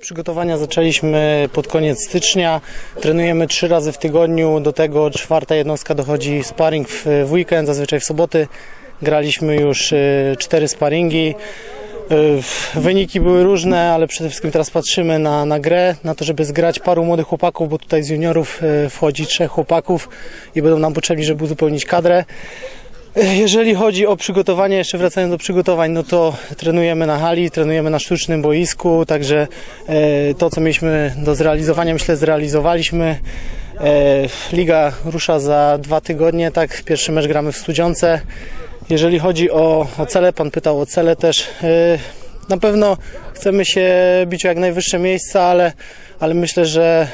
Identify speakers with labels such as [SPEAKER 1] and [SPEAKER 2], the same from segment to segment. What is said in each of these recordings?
[SPEAKER 1] Przygotowania zaczęliśmy pod koniec stycznia. Trenujemy trzy razy w tygodniu. Do tego czwarta jednostka dochodzi sparring w, weekend, zazwyczaj w soboty. Graliśmy już y, cztery sparingi. Y, Wyniki były różne, ale przede wszystkim teraz patrzymy na, na grę, na to, żeby zgrać paru młodych chłopaków, bo tutaj z juniorów y, wchodzi trzech chłopaków i będą nam potrzebni, żeby uzupełnić kadrę. Jeżeli chodzi o przygotowanie, jeszcze wracając do przygotowań, no to trenujemy na hali, trenujemy na sztucznym boisku, także e, to, co mieliśmy do zrealizowania, myślę, zrealizowaliśmy. E, Liga rusza za dwa tygodnie, tak, pierwszy mecz gramy w Studziące. Jeżeli chodzi o, o cele, Pan pytał o cele też. e, Na pewno chcemy się bić o jak najwyższe miejsca, ale, ale myślę, że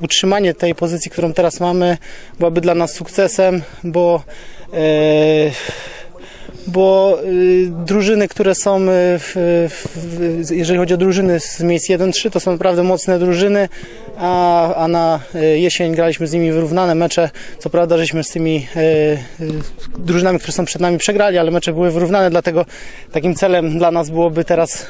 [SPEAKER 1] utrzymanie tej pozycji, którą teraz mamy, byłaby dla nas sukcesem, bo bo y, drużyny, które są, y, w, w, jeżeli chodzi o drużyny z miejsc 1-3, to są naprawdę mocne drużyny, a, a na y, jesień graliśmy z nimi wyrównane mecze. Co prawda, żeśmy z tymi drużynami, które są przed nami, przegrali, ale mecze były wyrównane, dlatego takim celem dla nas byłoby teraz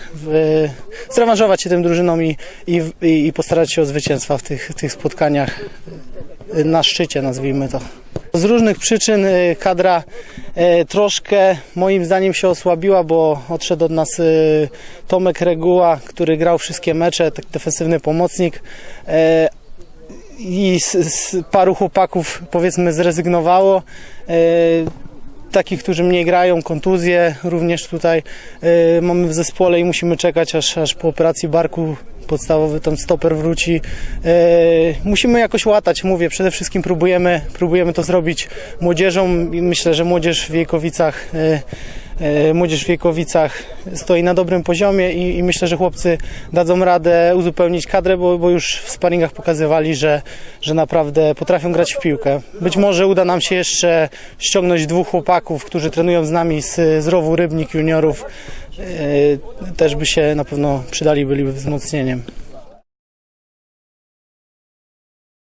[SPEAKER 1] zrewanżować się tym drużynom i, i, i postarać się o zwycięstwa w tych, tych spotkaniach na szczycie, nazwijmy to. Z różnych przyczyn y, kadra y, troszkę moim zdaniem się osłabiła, bo odszedł od nas y, Tomek Reguła, który grał wszystkie mecze, tak defensywny pomocnik. E, I z, z paru chłopaków powiedzmy zrezygnowało. E, Takich, którzy mniej grają, kontuzje również tutaj e, mamy w zespole i musimy czekać aż, aż po operacji barku podstawowy tam stoper wróci. E, musimy jakoś łatać, mówię, przede wszystkim próbujemy, próbujemy to zrobić młodzieżą i myślę, że młodzież w Wiejkowicach e, Młodzież w Wiejkowicach stoi na dobrym poziomie i, i myślę, że chłopcy dadzą radę uzupełnić kadrę, bo, bo już w sparingach pokazywali, że, że naprawdę potrafią grać w piłkę. Być może uda nam się jeszcze ściągnąć dwóch chłopaków, którzy trenują z nami z, z rowu Rybnik juniorów. E, Też by się na pewno przydali, byliby wzmocnieniem.